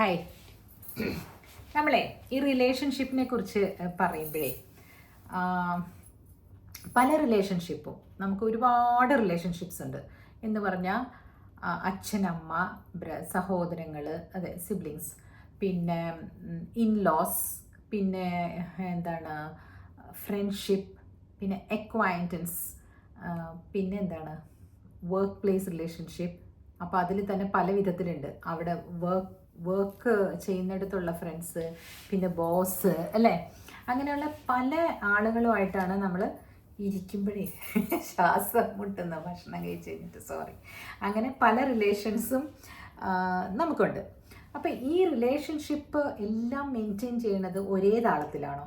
Hi നമ്മളെ ഈ റിലേഷൻഷിപ്പിനെ കുറിച്ച് പറയുമ്പോഴേ പല റിലേഷൻഷിപ്പും നമുക്ക് ഒരുപാട് റിലേഷൻഷിപ്സ് ഉണ്ട്. എന്ന് പറഞ്ഞാൽ അച്ഛനമ്മ സഹോദരങ്ങൾ അതെ സിബ്ലിങ്സ് പിന്നെ ഇൻലോസ് പിന്നെ എന്താണ് ഫ്രണ്ട്ഷിപ്പ് പിന്നെ എക്വയന്റൻസ് പിന്നെ എന്താണ് വർക്ക് പ്ലേസ് റിലേഷൻഷിപ്പ് അപ്പോൾ അതിൽ തന്നെ പല വിധത്തിലുണ്ട് അവിടെ വർക്ക് വർക്ക് ചെയ്യുന്നിടത്തുള്ള ഫ്രണ്ട്സ് പിന്നെ ബോസ് അല്ലേ? അങ്ങനെയുള്ള പല ആളുകളുമായിട്ടാണ് നമ്മൾ ഇരിക്കുമ്പോഴേ ശ്വാസം മുട്ടുന്ന ഭക്ഷണം കഴിച്ച് കഴിഞ്ഞിട്ട് സോറി അങ്ങനെ പല റിലേഷൻസും നമുക്കുണ്ട്. അപ്പം ഈ റിലേഷൻഷിപ്പ് എല്ലാം മെയിന്റെയിൻ ചെയ്യുന്നത് ഒരേ താളത്തിലാണോ?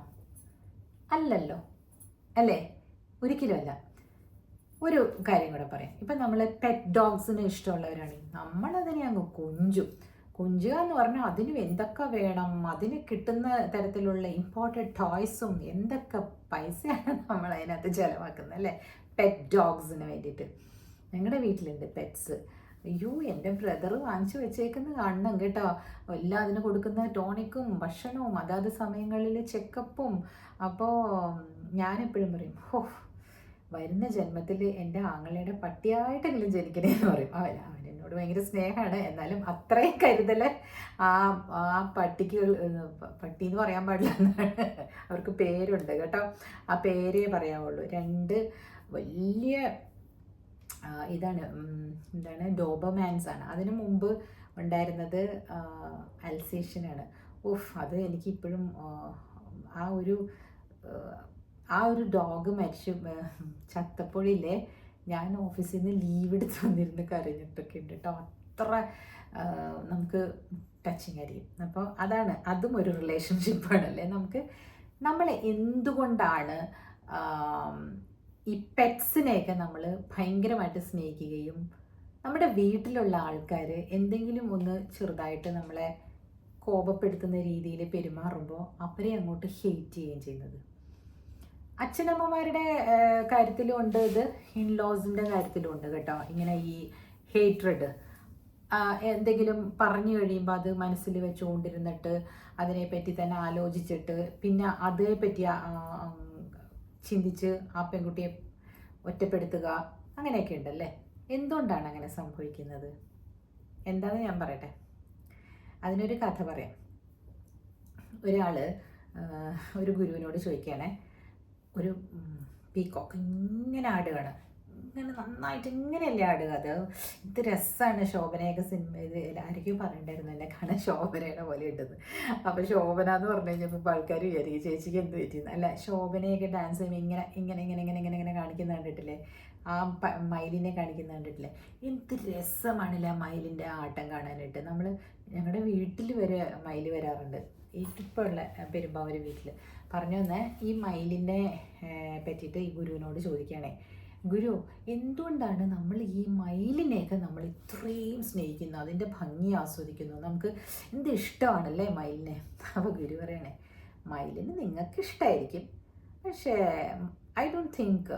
അല്ലല്ലോ. അല്ലേ? ഒരിക്കലുമല്ല ഒരു കാര്യം കൂടെ പറയാം. ഇപ്പം നമ്മൾ പെറ്റ് ഡോഗ്സിന് ഇഷ്ടമുള്ളവരാണെങ്കിൽ നമ്മളതിനെ അങ്ങ് കൊഞ്ചും. കൊഞ്ചുക എന്ന് പറഞ്ഞാൽ അതിനും എന്തൊക്കെ വേണം? അതിന് കിട്ടുന്ന തരത്തിലുള്ള ഇമ്പോർട്ടന്റ് ടോയ്സും എന്തൊക്കെ പൈസയാണ് നമ്മൾ അതിനകത്ത് ചിലവാക്കുന്നത് അല്ലേ? പെറ്റ് ഡോഗ്സിന് വേണ്ടിയിട്ട്. ഞങ്ങളുടെ വീട്ടിലുണ്ട് പെറ്റ്സ് അയ്യോ എന്റെ ബ്രദർ വാങ്ങിച്ചു വെച്ചേക്കുന്ന കാണണം കേട്ടോ. എല്ലാം അതിന് കൊടുക്കുന്ന ടോണിക്കും ഭക്ഷണവും അതാത് സമയങ്ങളിൽ ചെക്കപ്പും അപ്പോൾ ഞാനെപ്പോഴും പറയും ഹോ വരുന്ന ജന്മത്തിൽ എന്റെ ആങ്ങളയുടെ പട്ടിയായിട്ടെങ്കിലും ജനിക്കണേന്ന് പറയും. അവൻ അവൻ എന്നോട് ഭയങ്കര സ്നേഹമാണ്. എന്നാലും അത്രയും കരുതൽ ആ ആ പട്ടിക്ക് പട്ടി എന്ന് പറയാൻ പാടില്ല അവർക്ക് പേരുണ്ട് കേട്ടോ. ആ പേരേ പറയാവുള്ളൂ. രണ്ട് വലിയ ഇതാണ് എന്താണ് ഡോബമാൻസ് ആണ്. അതിനു മുമ്പ് ഉണ്ടായിരുന്നത് അൽസേഷനാണ് ഉഫ് അത് എനിക്ക് ഇപ്പോഴും ആ ഒരു ആ, ഒരു ഡോഗ് മരിച്ചു ചത്തപ്പോഴില്ലേ ഞാൻ ഓഫീസിൽ നിന്ന് ലീവ് എടുത്ത് വന്നിരുന്ന് കരഞ്ഞിട്ടൊക്കെ ഉണ്ട് കേട്ടോ അത്ര നമുക്ക് ടച്ചിങ് ആയിരിക്കും. അപ്പോൾ അതാണ് അതും ഒരു റിലേഷൻഷിപ്പാണല്ലേ നമുക്ക് നമ്മൾ എന്തുകൊണ്ടാണ് ഈ പെറ്റ്സിനെയൊക്കെ നമ്മൾ ഭയങ്കരമായിട്ട് സ്നേഹിക്കുകയും നമ്മുടെ വീട്ടിലുള്ള ആൾക്കാർ എന്തെങ്കിലും ഒന്ന് ചെറുതായിട്ട് നമ്മളെ കോപപ്പെടുത്തുന്ന രീതിയിൽ പെരുമാറുമ്പോൾ അവരെ അങ്ങോട്ട് ഹെയ്റ്റ് ചെയ്യുകയും ചെയ്യുന്നത്? അച്ഛനമ്മമാരുടെ കാര്യത്തിലും ഉണ്ട് ഇത്. ഇൻലോസിന്റെ കാര്യത്തിലും ഉണ്ട് കേട്ടോ. ഇങ്ങനെ ഈ ഹേറ്റ്രഡ് എന്തെങ്കിലും പറഞ്ഞു കഴിയുമ്പോൾ അത് മനസ്സിൽ വെച്ചുകൊണ്ടിരുന്നിട്ട് അതിനെപ്പറ്റി തന്നെ ആലോചിച്ചിട്ട് പിന്നെ അതേപ്പറ്റി ചിന്തിച്ച് ആ പെൺകുട്ടിയെ ഒറ്റപ്പെടുത്തുക അങ്ങനെയൊക്കെ ഉണ്ടല്ലേ? എന്തുകൊണ്ടാണ് അങ്ങനെ സംഭവിക്കുന്നത്? എന്താണെന്ന് ഞാൻ പറയട്ടെ. അതിനൊരു കഥ പറയാം. ഒരാൾ ഒരു ഗുരുവിനോട് ചോദിക്കുകയാണെ ഒരു പീക്കോക്ക് ഇങ്ങനെ ആടുകയാണ്. ഇങ്ങനെ നന്നായിട്ട് ഇങ്ങനെയല്ലേ ആടുക? അത് ഇത് രസമാണ് ശോഭനയൊക്കെ സിനിമ ഇത് പറയണ്ടായിരുന്നു എന്നെ കാണാൻ ശോഭനയുടെ പോലെ ഇട്ടത്. അപ്പോൾ ശോഭന എന്ന് പറഞ്ഞു കഴിഞ്ഞപ്പോൾ ആൾക്കാർ വിചാരിക്കും ചേച്ചിക്ക് എന്ത് പറ്റിയെന്ന് അല്ല ശോഭനയൊക്കെ ഡാൻസ് ചെയ്യുമ്പോൾ ഇങ്ങനെ ഇങ്ങനെ ഇങ്ങനെ ഇങ്ങനെ ഇങ്ങനെ ഇങ്ങനെ കാണിക്കുന്ന കണ്ടിട്ടില്ലേ? ആ മയിലിനെ കാണിക്കുന്ന കണ്ടിട്ടില്ലേ? എന്ത് രസമാണല്ലേ ആ മയിലിന്റെ ആട്ടം കാണാനായിട്ട്. നമ്മൾ ഞങ്ങളുടെ വീട്ടിൽ വരെ മയിൽ വരാറുണ്ട്. ഉള്ള പെരുമ്പാവൂർ വീട്ടിൽ പറഞ്ഞു തന്നെ ഈ മയിലിനെ പറ്റിയിട്ട് ഈ ഗുരുവിനോട് ചോദിക്കുകയാണേ. ഗുരു എന്തുകൊണ്ടാണ് നമ്മൾ ഈ മയിലിനെയൊക്കെ നമ്മൾ ഇത്രയും സ്നേഹിക്കുന്നു? അതിന്റെ ഭംഗി ആസ്വദിക്കുന്നു. നമുക്ക് എന്ത് ഇഷ്ടമാണല്ലേ മയിലിനെ? അപ്പോൾ ഗുരു പറയണേ മയിലിന് നിങ്ങൾക്ക് ഇഷ്ടമായിരിക്കും പക്ഷേ I don't think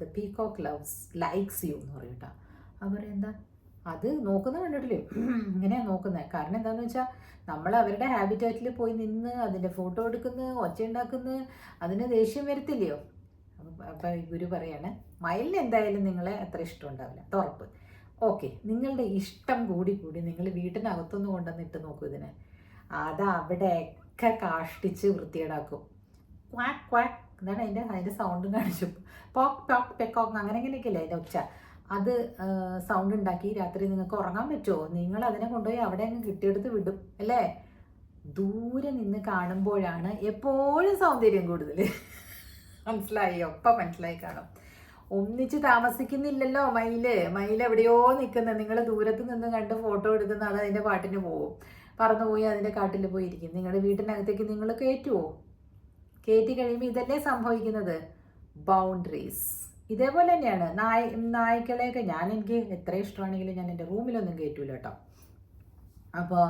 the peacock loves likes you എന്ന് പറയും കേട്ടോ. അവർ എന്താ അത് നോക്കുന്ന കണ്ടിട്ടില്ലേ? ഇങ്ങനെയാണ് നോക്കുന്നത് കാരണം എന്താണെന്ന് വെച്ചാൽ നമ്മൾ അവരുടെ ഹാബിറ്റാറ്റിൽ പോയി നിന്ന് അതിന്റെ ഫോട്ടോ എടുക്കുന്നു ഒച്ച ഉണ്ടാക്കുന്നു അതിന് ദേഷ്യം വരത്തില്ലയോ? അപ്പം ഗുരു പറയാണ് മയിലിന് എന്തായാലും നിങ്ങളെ അത്ര ഇഷ്ടം ഉണ്ടാവില്ല തുറപ്പ്. ഓക്കെ നിങ്ങളുടെ ഇഷ്ടം കൂടി കൂടി നിങ്ങൾ വീട്ടിനകത്തൊന്ന് കൊണ്ടുവന്ന് ഇട്ട് നോക്കൂ ഇതിന്. അത് അവിടെയൊക്കെ കാഷ്ടിച്ച് വൃത്തികേടാക്കും. ക്വാക്ക് ക്വാക്ക് എന്താണ് അതിന്റെ അതിന്റെ സൗണ്ടും കാണിച്ചു. പോക്ക് പോക്ക് പെക്കോക്ക് അങ്ങനെ ഇങ്ങനെയൊക്കെയല്ലേ അതിന്റെ ഒച്ച? അത് സൗണ്ട് ഉണ്ടാക്കി രാത്രി നിങ്ങൾക്ക് ഉറങ്ങാൻ പറ്റുമോ നിങ്ങൾ അതിനെ കൊണ്ടുപോയി അവിടെ അങ്ങ് കിട്ടിയെടുത്ത് വിടും അല്ലേ? ദൂരെ നിന്ന് കാണുമ്പോഴാണ് എപ്പോഴും സൗന്ദര്യം കൂടുതൽ മനസ്സിലായി? ഒപ്പം മനസ്സിലായി കാണും. ഒന്നിച്ച് താമസിക്കുന്നില്ലല്ലോ മയിൽ. മയിൽ എവിടെയോ നിൽക്കുന്നത് നിങ്ങൾ ദൂരത്ത് നിന്ന് കണ്ട് ഫോട്ടോ എടുക്കുന്ന അത് അതിന്റെ പാട്ടിന് പോകും പറന്നു പോയി അതിന്റെ കാട്ടിൽ പോയിരിക്കും. നിങ്ങളുടെ വീട്ടിനകത്തേക്ക് നിങ്ങൾ കയറ്റുമോ കയറ്റി കഴിയുമ്പോൾ ഇതല്ലേ സംഭവിക്കുന്നത്? ബൗണ്ടറീസ് ഇതേപോലെ തന്നെയാണ്. നായ നായ്ക്കളെയൊക്കെ ഞാൻ എനിക്ക് എത്ര ഇഷ്ടമാണെങ്കിലും ഞാൻ എന്റെ റൂമിലൊന്നും കയറ്റൂല കേട്ടോ അപ്പോൾ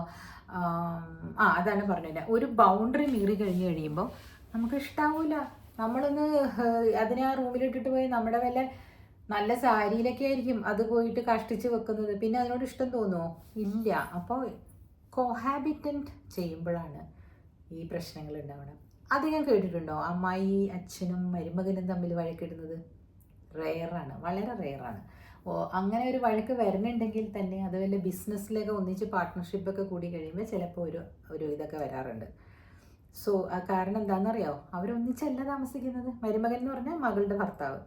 ആ അതാണ് പറഞ്ഞത് ഒരു ബൗണ്ടറി മീറി കഴിഞ്ഞ് കഴിയുമ്പോൾ നമുക്ക് ഇഷ്ടാവൂല. നമ്മളൊന്ന് അതിനെ ആ റൂമിലിട്ടിട്ട് പോയി നമ്മുടെ വല്ല നല്ല സാരിയിലൊക്കെ ആയിരിക്കും അത് പോയിട്ട് കഷ്ടിച്ച് വെക്കുന്നത്. പിന്നെ അതിനോട് ഇഷ്ടം തോന്നുമോ ഇല്ല. അപ്പോൾ കോഹാബിറ്റന്റ് ചെയ്യുമ്പോഴാണ് ഈ പ്രശ്നങ്ങൾ ഉണ്ടാവുന്നത്. അധികം കേട്ടിട്ടുണ്ടോ? അമ്മായി അച്ഛനും മരുമകനും തമ്മിൽ വഴക്കിടുന്നത്. റെയറാണ് വളരെ റെയറാണ് ഓ അങ്ങനെ ഒരു വഴക്ക് വരുന്നുണ്ടെങ്കിൽ തന്നെ അത് വല്ല ബിസിനസ്സിലൊക്കെ ഒന്നിച്ച് പാർട്ട്ണർഷിപ്പൊക്കെ കൂടി കഴിയുമ്പോൾ ചിലപ്പോൾ ഒരു ഒരു ഇതൊക്കെ വരാറുണ്ട്. സോ ആ കാരണം എന്താണെന്നറിയോ അവരൊന്നിച്ചല്ല താമസിക്കുന്നത്. മരുമകൻ എന്ന് പറഞ്ഞാൽ മകളുടെ ഭർത്താവ്.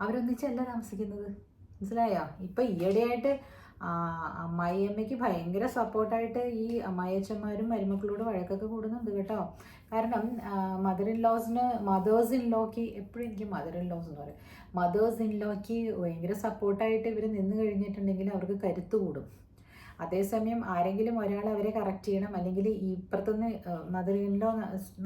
അവരൊന്നിച്ചല്ല താമസിക്കുന്നത്. മനസ്സിലായോ? ഇപ്പം ഈയിടെയായിട്ട് അമ്മായിയമ്മയ്ക്ക് ഭയങ്കര സപ്പോർട്ടായിട്ട് ഈ അമ്മായിയച്ചന്മാരും മരുമക്കളോട് വഴക്കൊക്കെ കൂടുന്നുണ്ട് കേട്ടോ. കാരണം മദർ ഇൻ ലോസിന് മദേഴ്സ് ഇൻ ലോക്ക് എപ്പോഴും എനിക്ക് മദർ ഇൻ ലോസ് എന്ന് പറയും. മദേഴ്സ് ഇൻ ലോക്ക് ഭയങ്കര സപ്പോർട്ടായിട്ട് ഇവർ നിന്ന് കഴിഞ്ഞിട്ടുണ്ടെങ്കിൽ അവർക്ക് കരുത്ത് കൂടും. അതേസമയം ആരെങ്കിലും ഒരാൾ അവരെ കറക്റ്റ് ചെയ്യണം അല്ലെങ്കിൽ ഇപ്പുറത്തുനിന്ന് മദർ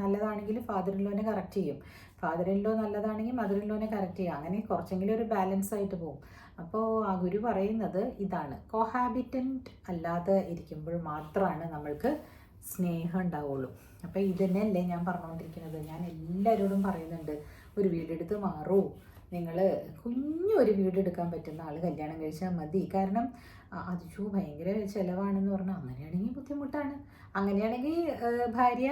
നല്ലതാണെങ്കിൽ ഫാദർ ഇൻ കറക്റ്റ് ചെയ്യും. ഫാദർ നല്ലതാണെങ്കിൽ മദർ ഇൻ കറക്റ്റ് ചെയ്യും. അങ്ങനെ കുറച്ചെങ്കിലും ഒരു ബാലൻസ് ആയിട്ട് പോകും. അപ്പോൾ ആ ഗുരു പറയുന്നത് ഇതാണ്. കോഹാബിറ്റന്റ് അല്ലാതെ ഇരിക്കുമ്പോൾ മാത്രമാണ് നമ്മൾക്ക് സ്നേഹം ഉണ്ടാവുള്ളൂ. അപ്പോൾ ഇതന്നെയല്ലേ ഞാൻ പറഞ്ഞുകൊണ്ടിരിക്കുന്നത്. ഞാൻ എല്ലാവരോടും പറയുന്നുണ്ട് ഒരു വീടെടുത്ത് മാറൂ. നിങ്ങൾ കുഞ്ഞൊരു വീടെടുക്കാൻ പറ്റുന്ന ആൾ കല്യാണം കഴിച്ചാൽ മതി. കാരണം അതിച്ചു ഭയങ്കര ചിലവാണെന്ന് പറഞ്ഞാൽ അങ്ങനെയാണെങ്കിൽ ബുദ്ധിമുട്ടാണ്. അങ്ങനെയാണെങ്കിൽ ഭാര്യ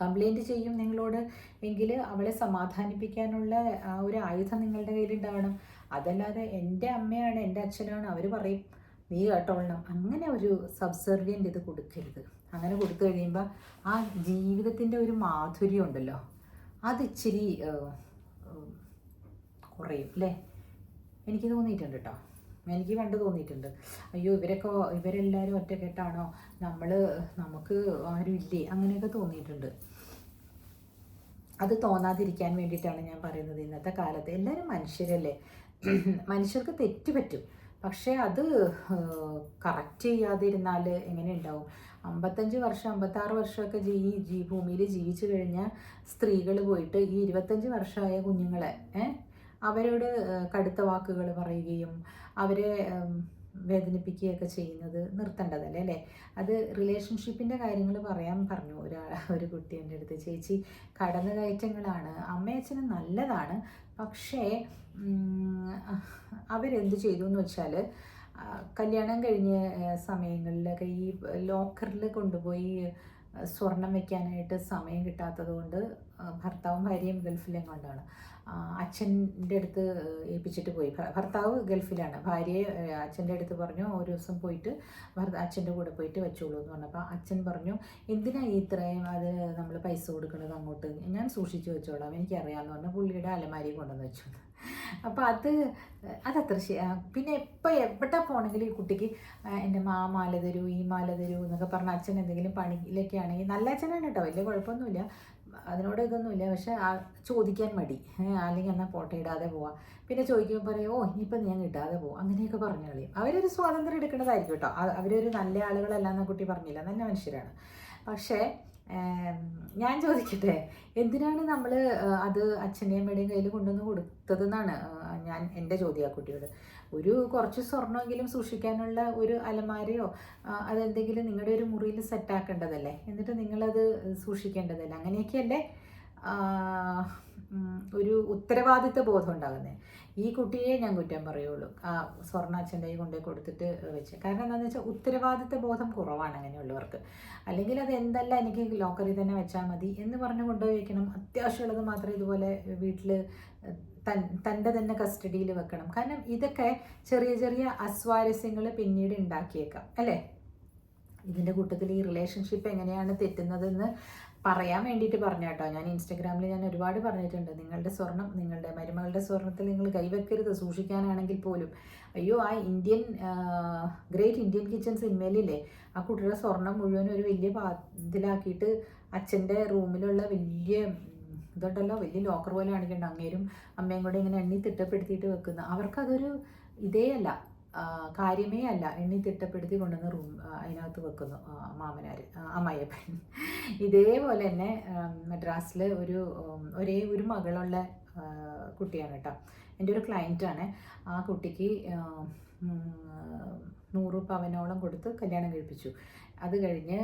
കംപ്ലൈന്റ് ചെയ്യും നിങ്ങളോട് എങ്കിൽ അവളെ സമാധാനിപ്പിക്കാനുള്ള ആ ഒരു ആയുധം നിങ്ങളുടെ കയ്യിലുണ്ടാവണം. അതല്ലാതെ എന്റെ അമ്മയാണ് എന്റെ അച്ഛനാണ് അവർ പറയും നീ കേട്ടോളണം. അങ്ങനെ ഒരു സബ്സർവിയന്റ് ഇത് കൊടുക്കരുത്. അങ്ങനെ കൊടുത്തു കഴിയുമ്പോൾ ആ ജീവിതത്തിന്റെ ഒരു മാധുര്യം ഉണ്ടല്ലോ അത് ഇച്ചിരി കുറയും അല്ലേ? എനിക്ക് തോന്നിയിട്ടുണ്ട് കേട്ടോ എനിക്ക് പണ്ട് തോന്നിയിട്ടുണ്ട്. അയ്യോ ഇവരൊക്കെ ഇവരെല്ലാവരും ഒറ്റക്കെട്ടാണോ? നമ്മൾ നമുക്ക് ആരും ഇല്ലേ? അങ്ങനെയൊക്കെ തോന്നിയിട്ടുണ്ട്. അത് തോന്നാതിരിക്കാൻ വേണ്ടിയിട്ടാണ് ഞാൻ പറയുന്നത് ഇന്നത്തെ കാലത്ത്. എല്ലാവരും മനുഷ്യരല്ലേ? മനുഷ്യർക്ക് തെറ്റ് പറ്റും. പക്ഷേ അത് കറക്റ്റ് ചെയ്യാതിരുന്നാൽ എങ്ങനെ ഉണ്ടാവും? അമ്പത്തഞ്ച് വർഷം അമ്പത്താറ് വർഷമൊക്കെ ജീ ജീ ഭൂമിയിൽ ജീവിച്ചു കഴിഞ്ഞ സ്ത്രീകൾ പോയിട്ട് ഈ ഇരുപത്തഞ്ച് വർഷമായ കുഞ്ഞുങ്ങളെ അവരോട് കടുത്ത വാക്കുകൾ പറയുകയും അവരെ വേദനിപ്പിക്കുകയൊക്കെ ചെയ്യുന്നത് നിർത്തേണ്ടതല്ലേ അല്ലേ? അത് റിലേഷൻഷിപ്പിന്റെ കാര്യങ്ങൾ പറയാൻ പറഞ്ഞു ഒരാൾ ഒരു കുട്ടി എന്റെ അടുത്ത്. ചേച്ചി കടന്നുകയറ്റങ്ങളാണ് അമ്മയച്ഛനും നല്ലതാണ്. പക്ഷേ അവരെന്ത് ചെയ്തു എന്ന് വെച്ചാൽ കല്യാണം കഴിഞ്ഞ സമയങ്ങളിലൊക്കെ ഈ ലോക്കറിൽ കൊണ്ടുപോയി സ്വർണം വെക്കാനായിട്ട് സമയം കിട്ടാത്തത് കൊണ്ട് ഭർത്താവും ഭാര്യയും ഗൾഫിലും കൊണ്ടാണ് അച്ഛന്റെ അടുത്ത് ഏൽപ്പിച്ചിട്ട് പോയി. ഭർത്താവ് ഗൾഫിലാണ്. ഭാര്യയെ അച്ഛന്റെ അടുത്ത് പറഞ്ഞു ഒരു ദിവസം പോയിട്ട് അച്ഛന്റെ കൂടെ പോയിട്ട് വെച്ചോളൂ എന്ന് പറഞ്ഞപ്പോൾ അച്ഛൻ പറഞ്ഞു എന്തിനാണ് ഇത്രയും അത് നമ്മൾ പൈസ കൊടുക്കുന്നത് അങ്ങോട്ട്? ഞാൻ സൂക്ഷിച്ച് വെച്ചോളാം എനിക്കറിയാമെന്ന് പറഞ്ഞു പുള്ളിയുടെ അലമാരി കൊണ്ടുവന്ന് വെച്ചു. അപ്പോൾ അത് അതത്ര പിന്നെ എപ്പോൾ എവിടെ പോകണമെങ്കിലും ഈ കുട്ടിക്ക് എന്റെ മാ മാല തരൂ ഈ മാല തരൂ എന്നൊക്കെ പറഞ്ഞ അച്ഛൻ എന്തെങ്കിലും പണിയിലൊക്കെ ആണെങ്കിൽ നല്ല അച്ഛനാണ് കേട്ടോ വലിയ കുഴപ്പമൊന്നുമില്ല. അതിനോട് ഇതൊന്നുമില്ല. പക്ഷെ ചോദിക്കാൻ മടി. അല്ലെങ്കിൽ എന്നാൽ ഫോട്ടോ ഇടാതെ പോവാം. പിന്നെ ചോദിക്കുമ്പോൾ പറയും ഓ ഇനിയിപ്പോൾ ഞാൻ ഇടാതെ പോവാം. അങ്ങനെയൊക്കെ പറഞ്ഞു കളയും. അവരൊരു സ്വാതന്ത്ര്യം എടുക്കേണ്ടതായിരിക്കും കേട്ടോ. അവരൊരു നല്ല ആളുകളല്ല എന്ന കുട്ടി പറഞ്ഞില്ല. നല്ല മനുഷ്യരാണ്. പക്ഷേ ഞാൻ ചോദിക്കട്ടെ എന്തിനാണ് നമ്മൾ അത് അച്ഛന്റെയും അമ്മയുടെയും കയ്യിൽ കൊണ്ടുവന്ന് കൊടുത്തതെന്നാണ്? ഞാൻ എന്റെ ചോദ്യം ആ കുട്ടിയോട്. ഒരു കുറച്ച് സ്വർണമെങ്കിലും സൂക്ഷിക്കാനുള്ള ഒരു അലമാരയോ അതെന്തെങ്കിലും നിങ്ങളുടെ ഒരു മുറിയിൽ സെറ്റാക്കേണ്ടതല്ലേ എന്നിട്ട് നിങ്ങളത് സൂക്ഷിക്കേണ്ടതല്ലേ? അങ്ങനെയൊക്കെയല്ലേ? ഒരു ഉത്തരവാദിത്വ ബോധം ഉണ്ടാകുന്നത് ഈ കുട്ടിയെ ഞാൻ കുറ്റം പറയുള്ളൂ. ആ സ്വർണ അച്ഛന്റെ കൈ കൊണ്ടുപോയി കൊടുത്തിട്ട് വെച്ച്. കാരണം എന്താണെന്ന് വെച്ചാൽ ഉത്തരവാദിത്വ ബോധം കുറവാണ് അങ്ങനെയുള്ളവർക്ക്. അല്ലെങ്കിൽ അത് എന്തല്ല എനിക്ക് ലോക്കറിൽ തന്നെ വെച്ചാൽ മതി എന്ന് പറഞ്ഞ് കൊണ്ടുപോയി വെക്കണം അത്യാവശ്യമുള്ളത് മാത്രം ഇതുപോലെ വീട്ടിൽ തൻ തന്റെ തന്നെ കസ്റ്റഡിയിൽ വെക്കണം. കാരണം ഇതൊക്കെ ചെറിയ ചെറിയ അസ്വാരസ്യങ്ങൾ പിന്നീട് ഉണ്ടാക്കിയേക്കാം. അല്ലേ? ഇതിന്റെ കൂട്ടത്തിൽ ഈ റിലേഷൻഷിപ്പ് എങ്ങനെയാണ് തെറ്റുന്നതെന്ന് പറയാൻ വേണ്ടിയിട്ട് പറഞ്ഞു കേട്ടോ ഞാൻ ഇൻസ്റ്റഗ്രാമിൽ ഞാൻ ഒരുപാട് പറഞ്ഞിട്ടുണ്ട്. നിങ്ങളുടെ സ്വർണം നിങ്ങളുടെ മരുമകളുടെ സ്വർണത്തിൽ നിങ്ങൾ കൈവെക്കരുത്. സൂക്ഷിക്കാനാണെങ്കിൽ പോലും. അയ്യോ ആ ഇന്ത്യൻ ഗ്രേറ്റ് ഇന്ത്യൻ കിച്ചൺ സിനിമയിലില്ലേ ആ കുട്ടിയുടെ സ്വർണം മുഴുവൻ ഒരു വലിയ പാതിലാക്കിയിട്ട് അച്ഛന്റെ റൂമിലുള്ള വലിയ ഇതുണ്ടല്ലോ വലിയ ലോക്കർ പോലെ കാണിക്കേണ്ട അങ്ങേരും അമ്മയും കൂടെ ഇങ്ങനെ എണ്ണി തിട്ടപ്പെടുത്തിയിട്ട് വെക്കുന്ന. അവർക്കതൊരു ഇതേ അല്ല കാര്യമേ അല്ല. എണ്ണി തിട്ടപ്പെടുത്തി കൊണ്ടുവന്ന് റൂം അതിനകത്ത് വെക്കുന്നു മാമനാർ അമ്മായിയപ്പൻ. ഇതേപോലെ തന്നെ മദ്രാസിൽ ഒരു ഒരേ ഒരു മകളുള്ള കുട്ടിയാണ് കേട്ടോ. എന്റെ ഒരു ക്ലയന്റാണ് ആ കുട്ടിക്ക് നൂറ് പവനോളം കൊടുത്ത് കല്യാണം കഴിപ്പിച്ചു. അത് കഴിഞ്ഞ്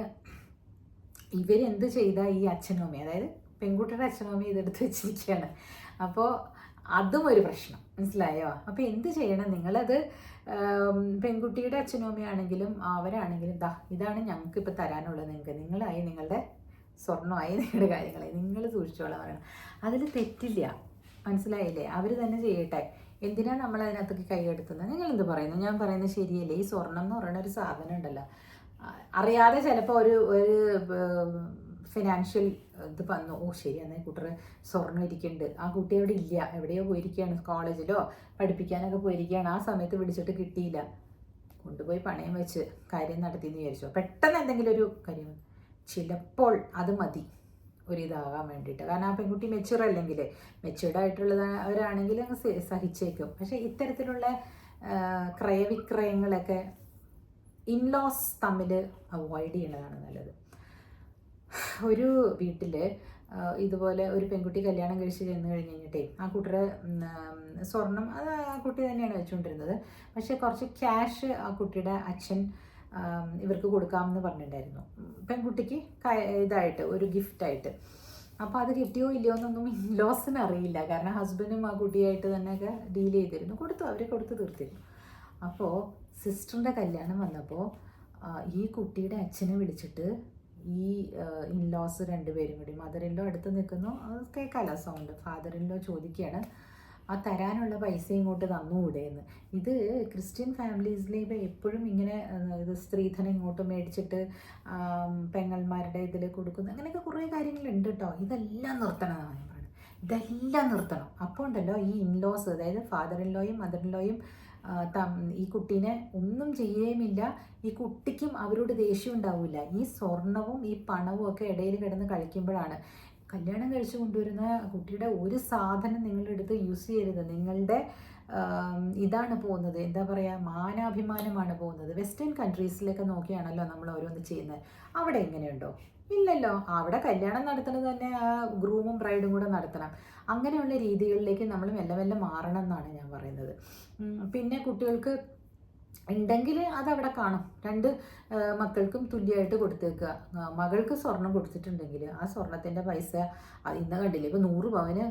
ഇവരെന്ത് ചെയ്ത ഈ അച്ഛനും അമ്മയും അതായത് പെൺകുട്ടിയുടെ അച്ഛനും അമ്മയും ഇതെടുത്ത് വെച്ചിരിക്കുകയാണ്. അപ്പോൾ അതും ഒരു പ്രശ്നം. മനസ്സിലായോ? അപ്പോൾ എന്ത് ചെയ്യണം? നിങ്ങളത് പെൺകുട്ടിയുടെ അച്ഛനും അമ്മയാണെങ്കിലും അവരാണെങ്കിലും ദാ ഇതാണ് ഞങ്ങൾക്ക് ഇപ്പോൾ തരാനുള്ളത് നിങ്ങൾക്ക് നിങ്ങളായി നിങ്ങളുടെ സ്വർണമായി നിങ്ങളുടെ കാര്യങ്ങളായി. നിങ്ങൾ സൂക്ഷിച്ചോളാം പറയണം. അതിൽ തെറ്റില്ല. മനസ്സിലായില്ലേ? അവർ തന്നെ ചെയ്യട്ടെ. എന്തിനാണ് നമ്മൾ അതിനകത്തേക്ക് കൈയെടുത്തുന്നത് നിങ്ങൾ എന്ത് പറയുന്നു? ഞാൻ പറയുന്നത് ശരിയല്ലേ? ഈ സ്വർണം എന്ന് പറയുന്ന ഒരു സാധനം ഉണ്ടല്ലോ. അറിയാതെ ചിലപ്പോൾ ഒരു ഒരു ഫിനാൻഷ്യൽ ഇത് വന്നു. ഓ ശരി എന്നാൽ കൂട്ടർ സ്വർണം ഇരിക്കുന്നുണ്ട്. ആ കുട്ടി അവിടെ ഇല്ല. എവിടെയോ പോയിരിക്കുകയാണ് കോളേജിലോ പഠിപ്പിക്കാനൊക്കെ പോയിരിക്കുകയാണ്. ആ സമയത്ത് വിളിച്ചിട്ട് കിട്ടിയില്ല. കൊണ്ടുപോയി പണയം വെച്ച് കാര്യം നടത്തി എന്ന് വിചാരിച്ചോ. പെട്ടെന്ന് എന്തെങ്കിലും ഒരു കാര്യം ചിലപ്പോൾ അത് മതി. ഒരു ഇതാകാൻ വേണ്ടിയിട്ട്. കാരണം ആ പെൺകുട്ടി മെച്യൂർ അല്ലെങ്കിൽ മെച്യൂർഡ് ആയിട്ടുള്ളവരാണെങ്കിൽ അങ്ങ് സഹിച്ചേക്കും. പക്ഷേ ഇത്തരത്തിലുള്ള ക്രയവിക്രയങ്ങളൊക്കെ ഇൻലോസ് തമ്മിൽ അവോയ്ഡ് ചെയ്യുന്നതാണ് നല്ലത്. ഒരു വീട്ടിൽ ഇതുപോലെ ഒരു പെൺകുട്ടി കല്യാണം കഴിച്ച് ചെന്ന് കഴിഞ്ഞ് കഴിഞ്ഞിട്ടേ ആ കുട്ടിയുടെ സ്വർണം അത് ആ കുട്ടി തന്നെയാണ് വെച്ചുകൊണ്ടിരുന്നത്. പക്ഷേ കുറച്ച് ക്യാഷ് ആ കുട്ടിയുടെ അച്ഛൻ ഇവർക്ക് കൊടുക്കാമെന്ന് പറഞ്ഞിട്ടുണ്ടായിരുന്നു. പെൺകുട്ടിക്ക് ഇതായിട്ട് ഒരു ഗിഫ്റ്റായിട്ട് അപ്പോൾ അത് കിട്ടിയോ ഇല്ലയോ എന്നൊന്നും ഇൻലോസിന് അറിയില്ല. കാരണം ഹസ്ബൻഡും ആ കുട്ടിയായിട്ട് തന്നെയൊക്കെ ഡീൽ ചെയ്തിരുന്നു. കൊടുത്തു അവർ കൊടുത്തു തീർത്തിരുന്നു. അപ്പോൾ സിസ്റ്ററിന്റെ കല്യാണം വന്നപ്പോൾ ഈ കുട്ടിയുടെ അച്ഛനെ വിളിച്ചിട്ട് ഈ ഇൻലോസ് രണ്ടുപേരും കൂടി ഇൻലോ അടുത്ത് നിൽക്കുന്നു. കേൾക്കാമല്ലോ സൗണ്ട് ഫാദർ ഇൻലോ ചോദിക്കുകയാണ് ആ തരാനുള്ള പൈസ ഇങ്ങോട്ട് തന്നുകൂടെ എന്ന് ഇത് ക്രിസ്ത്യൻ ഫാമിലീസിലേക്ക് എപ്പോഴും ഇങ്ങനെ ഇത് സ്ത്രീധനം ഇങ്ങോട്ട് മേടിച്ചിട്ട് പെങ്ങന്മാരുടെ ഇതിൽ കൊടുക്കുന്നു. അങ്ങനെയൊക്കെ കുറേ കാര്യങ്ങളുണ്ട് കേട്ടോ ഇതെല്ലാം നിർത്തണം ഇതെല്ലാം നിർത്തണം. അപ്പോൾ ഉണ്ടല്ലോ ഈ ഇൻലോസ് അതായത് ഫാദർ ഇൻലോയും മദർ ഇൻലോയും ഈ കുട്ടീനെ ഒന്നും ചെയ്യുകയുമില്ല. ഈ കുട്ടിക്കും അവരോട് ദേഷ്യം ഉണ്ടാവില്ല ഈ സ്വർണവും ഈ പണവും ഒക്കെ ഇടയിൽ കിടന്ന് കളിക്കുമ്പോഴാണ്. കല്യാണം കഴിച്ചു കൊണ്ടുവരുന്ന കുട്ടിയുടെ ഒരു സാധനം നിങ്ങളെടുത്ത് യൂസ് ചെയ്യരുത്. നിങ്ങളുടെ ഇതാണ് പോകുന്നത്. എന്താ പറയുക മാനാഭിമാനമാണ് പോകുന്നത്. വെസ്റ്റേൺ കൺട്രീസിലൊക്കെ നോക്കിയാണല്ലോ നമ്മൾ ഓരോന്ന് ചെയ്യുന്നത്. അവിടെ എങ്ങനെയുണ്ടോ? ഇല്ലല്ലോ. അവിടെ കല്യാണം നടത്തുന്നത് തന്നെ ആ ഗ്രൂമും ബ്രൈഡും കൂടെ നടത്തണം. അങ്ങനെയുള്ള രീതികളിലേക്ക് നമ്മൾ മെല്ലെ മെല്ലെ മാറണം എന്നാണ് ഞാൻ പറയുന്നത്. പിന്നെ കുട്ടികൾക്ക് ഉണ്ടെങ്കിൽ അതവിടെ കാണും. രണ്ട് മക്കൾക്കും തുല്യമായിട്ട് കൊടുത്തേക്കുക. മകൾക്ക് സ്വർണം കൊടുത്തിട്ടുണ്ടെങ്കിൽ ആ സ്വർണത്തിന്റെ പൈസ ഇന്ന് കണ്ടില്ല ഇപ്പോൾ നൂറ് പവന്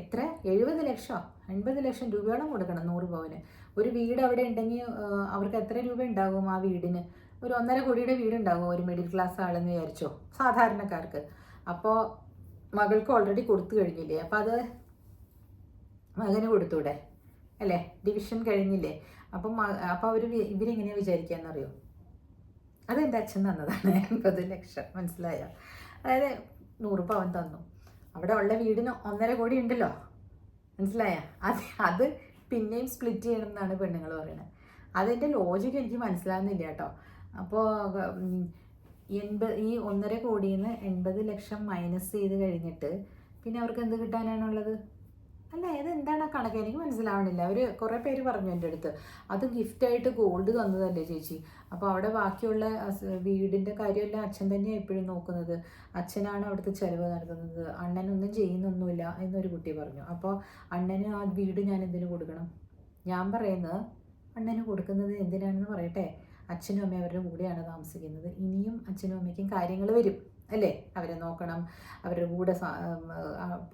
എത്ര? എഴുപത് ലക്ഷം? എൺപത് ലക്ഷം രൂപയോളം കൊടുക്കണം നൂറ് പവന്. ഒരു വീട് അവിടെ ഉണ്ടെങ്കിൽ അവർക്ക് എത്ര രൂപ ഉണ്ടാകും ആ വീടിന്? ഒരു ഒന്നര കോടിയുടെ വീടുണ്ടാകും ഒരു മിഡിൽ ക്ലാസ് ആളെന്ന് വിചാരിച്ചോ സാധാരണക്കാർക്ക്. അപ്പോൾ മകൾക്ക് ഓൾറെഡി കൊടുത്തു കഴിഞ്ഞില്ലേ? അപ്പോൾ അത് മകന് കൊടുത്തൂടെ? അല്ലേ? ഡിവിഷൻ കഴിഞ്ഞില്ലേ? അപ്പം അപ്പോൾ അപ്പം അവർ ഇവരെങ്ങനെയാണ് വിചാരിക്കാന്നറിയോ അതെന്റെ അച്ഛൻ തന്നതാണ്. എൺപത് ലക്ഷം. മനസ്സിലായ? അതായത് നൂറ് പവൻ തന്നു. അവിടെ ഉള്ള വീടിന് ഒന്നര കോടി ഉണ്ടല്ലോ? മനസ്സിലായ? അത് അത് പിന്നെയും സ്പ്ലിറ്റ് ചെയ്യണം എന്നാണ് പെണ്ണുങ്ങൾ പറയുന്നത്. അതിന്റെ ലോജിക്ക് എനിക്ക് മനസ്സിലാകുന്നില്ല കേട്ടോ. അപ്പോൾ എൺപത് ഈ ഒന്നര കോടിയിൽ നിന്ന് എൺപത് ലക്ഷം മൈനസ് ചെയ്ത് കഴിഞ്ഞിട്ട് പിന്നെ അവർക്ക് എന്ത് കിട്ടാനാണുള്ളത്? അല്ല ഇത് എന്താണ് ആ കണക്ക്? എനിക്ക് മനസ്സിലാവണില്ല. അവർ കുറേ പേര് പറഞ്ഞു എന്റെ അടുത്ത്. അത് ഗിഫ്റ്റായിട്ട് ഗോൾഡ് തന്നതല്ലേ ചേച്ചി? അപ്പോൾ അവിടെ ബാക്കിയുള്ള വീടിന്റെ കാര്യമെല്ലാം അച്ഛൻ തന്നെയാണ് എപ്പോഴും നോക്കുന്നത്. അച്ഛനാണ് അവിടുത്തെ ചിലവ് നടത്തുന്നത്. അണ്ണനൊന്നും ചെയ്യുന്നൊന്നുമില്ല എന്നൊരു കുട്ടി പറഞ്ഞു. അപ്പോൾ അണ്ണന് ആ വീട് ഞാൻ എന്തിനു കൊടുക്കണം? ഞാൻ പറയുന്നത് അണ്ണന് കൊടുക്കുന്നത് എന്തിനാണെന്ന് പറയട്ടെ? അച്ഛനും അമ്മയും അവരുടെ കൂടെയാണ് താമസിക്കുന്നത്. ഇനിയും അച്ഛനും അമ്മയ്ക്കും കാര്യങ്ങൾ വരും അല്ലേ? അവരെ നോക്കണം അവരുടെ കൂടെ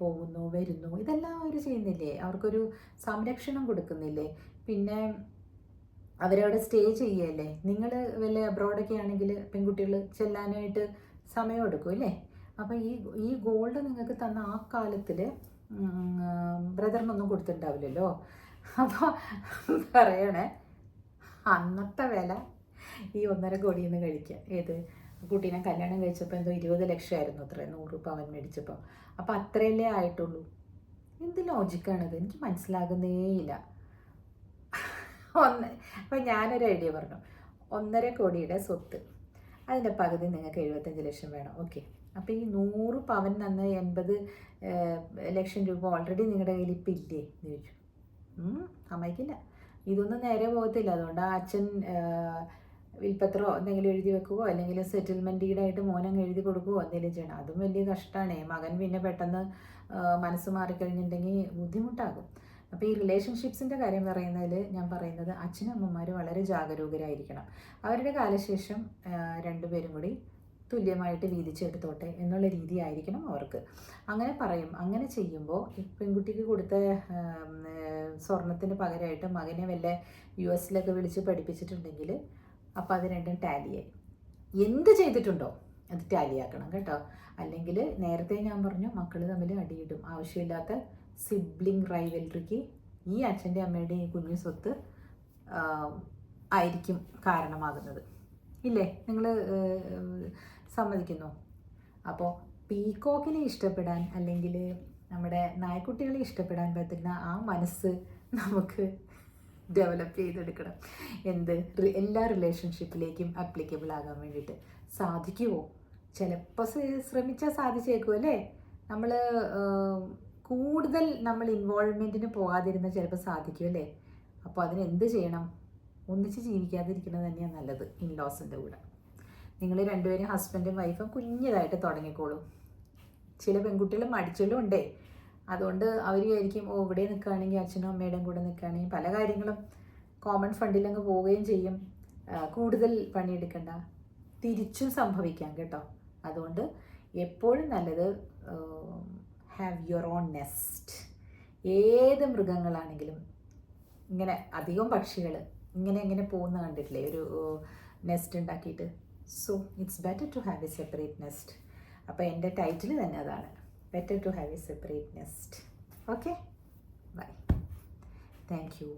പോകുന്നു വരുന്നു ഇതെല്ലാം അവർ ചെയ്യുന്നില്ലേ? അവർക്കൊരു സംരക്ഷണം കൊടുക്കുന്നില്ലേ? പിന്നെ അവരവിടെ സ്റ്റേ ചെയ്യല്ലേ? നിങ്ങൾ വല്ല അബ്രോഡൊക്കെ ആണെങ്കിൽ പെൺകുട്ടികൾ ചെല്ലാനായിട്ട് സമയം എടുക്കും അല്ലേ? അപ്പോൾ ഈ ഈ ഗോൾഡ് നിങ്ങൾക്ക് തന്ന ആ കാലത്തിൽ ബ്രദറിനൊന്നും കൊടുത്തിട്ടുണ്ടാവില്ലല്ലോ? അപ്പോൾ പറയണേ അന്നത്തെ വില ഈ ഒന്നര കോടിയിൽ നിന്ന് കഴിക്കുക ഏത്? കുട്ടീനെ കല്യാണം കഴിച്ചപ്പോൾ എന്തോ ഇരുപത് ലക്ഷമായിരുന്നു അത്ര നൂറ് അവൻ മേടിച്ചപ്പോൾ അപ്പോൾ അത്രയല്ലേ ആയിട്ടുള്ളൂ? എന്ത് ലോജിക്കാണിത് എനിക്ക് മനസ്സിലാകുന്നേയില്ല ഒന്ന് അപ്പോൾ ഞാനൊരു ഐഡിയ പറഞ്ഞു. ഒന്നര കോടിയുടെ സ്വത്ത്. അതിന്റെ പകുതി നിങ്ങൾക്ക് എഴുപത്തഞ്ച് ലക്ഷം വേണം. ഓക്കെ അപ്പോൾ ഈ നൂറ് പവൻ തന്ന എൺപത് ലക്ഷം രൂപ ഓൾറെഡി നിങ്ങളുടെ കയ്യിൽ ഇപ്പം ഇല്ലേ? എന്ന് ചോദിച്ചു. ഇതൊന്നും നേരെ പോകത്തില്ല. അതുകൊണ്ട് ആ അച്ഛൻ വിൽപ്പത്രോ എന്തെങ്കിലും എഴുതി വെക്കുകയോ അല്ലെങ്കിൽ സെറ്റിൽമെന്റ് ഡീഡായിട്ട് മോനങ്ങ് എഴുതി കൊടുക്കുകയോ എന്തെങ്കിലും ചെയ്യണം. അതും വലിയ കഷ്ടമാണ് മകൻ പിന്നെ പെട്ടെന്ന് മനസ്സ് മാറിക്കഴിഞ്ഞിട്ടുണ്ടെങ്കിൽ ബുദ്ധിമുട്ടാകും. അപ്പോൾ ഈ റിലേഷൻഷിപ്സിന്റെ കാര്യം പറയുന്നതിൽ ഞാൻ പറയുന്നത് അച്ഛനും അമ്മമാർ വളരെ ജാഗരൂകരായിരിക്കണം. അവരുടെ കാലശേഷം രണ്ടുപേരും കൂടി തുല്യമായിട്ട് വീതിച്ചെടുത്തോട്ടെ എന്നുള്ള രീതി ആയിരിക്കണം അവർക്ക്. അങ്ങനെ പറയും. അങ്ങനെ ചെയ്യുമ്പോൾ ഈ പെൺകുട്ടിക്ക് കൊടുത്ത സ്വർണത്തിന് പകരമായിട്ട് മകനെ വല്ല യു എസിലൊക്കെ വിളിച്ച് പഠിപ്പിച്ചിട്ടുണ്ടെങ്കിൽ അപ്പോൾ അത് രണ്ടും ടാലിയായി എന്ത് ചെയ്തിട്ടുണ്ടോ അത് ടാലിയാക്കണം കേട്ടോ. അല്ലെങ്കിൽ നേരത്തെ ഞാൻ പറഞ്ഞു മക്കൾ തമ്മിൽ അടിയിടും. ആവശ്യമില്ലാത്ത സിബ്ലിംഗ് റൈവൽറിക്ക് ഈ അച്ഛന്റെ അമ്മയുടെ ഈ കുഞ്ഞു സ്വത്ത് ആയിരിക്കും കാരണമാകുന്നത്. ഇല്ലേ? നിങ്ങൾ സമ്മതിക്കുന്നു. അപ്പോൾ പീകോക്കിനെ ഇഷ്ടപ്പെടാൻ അല്ലെങ്കിൽ നമ്മുടെ നായ്ക്കുട്ടികളെ ഇഷ്ടപ്പെടാൻ പറ്റുന്ന ആ മനസ്സ് നമുക്ക് ഡെവലപ്പ് ചെയ്തെടുക്കണം. എന്ത്? എല്ലാ റിലേഷൻഷിപ്പിലേക്കും അപ്ലിക്കബിൾ ആകാൻ വേണ്ടിയിട്ട്. സാധിക്കുമോ ചിലപ്പോൾ ശ്രമിച്ചാൽ സാധിച്ചേക്കും അല്ലേ? നമ്മൾ കൂടുതൽ നമ്മൾ ഇൻവോൾവ്മെന്റിന് പോകാതിരുന്നാൽ ചിലപ്പോൾ സാധിക്കും അല്ലേ? അപ്പോൾ അതിന് എന്ത് ചെയ്യണം? ഒന്നിച്ച് ജീവിക്കാതിരിക്കുന്നത് തന്നെയാണ് നല്ലത് ഇൻലോസിന്റെ കൂടെ. നിങ്ങൾ രണ്ടുപേരും ഹസ്ബൻഡും വൈഫും കുഞ്ഞതായിട്ട് തുടങ്ങിക്കോളും. ചില പെൺകുട്ടികൾ മടിച്ചലും ഉണ്ടേ. അതുകൊണ്ട് അവർ വിചാരിക്കും ഓ ഇവിടെ നിൽക്കുകയാണെങ്കിൽ അച്ഛനും അമ്മയുടെയും കൂടെ നിൽക്കുകയാണെങ്കിൽ പല കാര്യങ്ങളും കോമൺ ഫണ്ടിലങ്ങ് പോവുകയും ചെയ്യും. കൂടുതൽ പണിയെടുക്കണ്ട. തിരിച്ചും സംഭവിക്കാം കേട്ടോ. അതുകൊണ്ട് എപ്പോഴും നല്ലത് ഹാവ് യുവർ ഓൺ നെസ്റ്റ് ഏത് മൃഗങ്ങളാണെങ്കിലും ഇങ്ങനെ അധികം പക്ഷികൾ ഇങ്ങനെ ഇങ്ങനെ പോകുന്ന കണ്ടിട്ടില്ലേ? ഒരു നെസ്റ്റ് ഉണ്ടാക്കിയിട്ട്. So it's better to have a separate nest അപ്പോൾ എന്റെ ടൈറ്റിൽ തന്നെ അതാണ്. Better to have a separate nest. Okay? Bye. Thank you.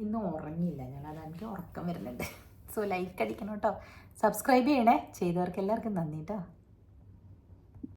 ഇന്ന് ഉറങ്ങിയില്ല അതാണ് എനിക്ക് ഉറക്കം വരുന്നുണ്ട് സോ ലൈക്ക് അടിക്കണം കേട്ടോ സബ്സ്ക്രൈബ് ചെയ്യണേ ചെയ്തവർക്ക് എല്ലാവർക്കും നന്ദി കേട്ടോ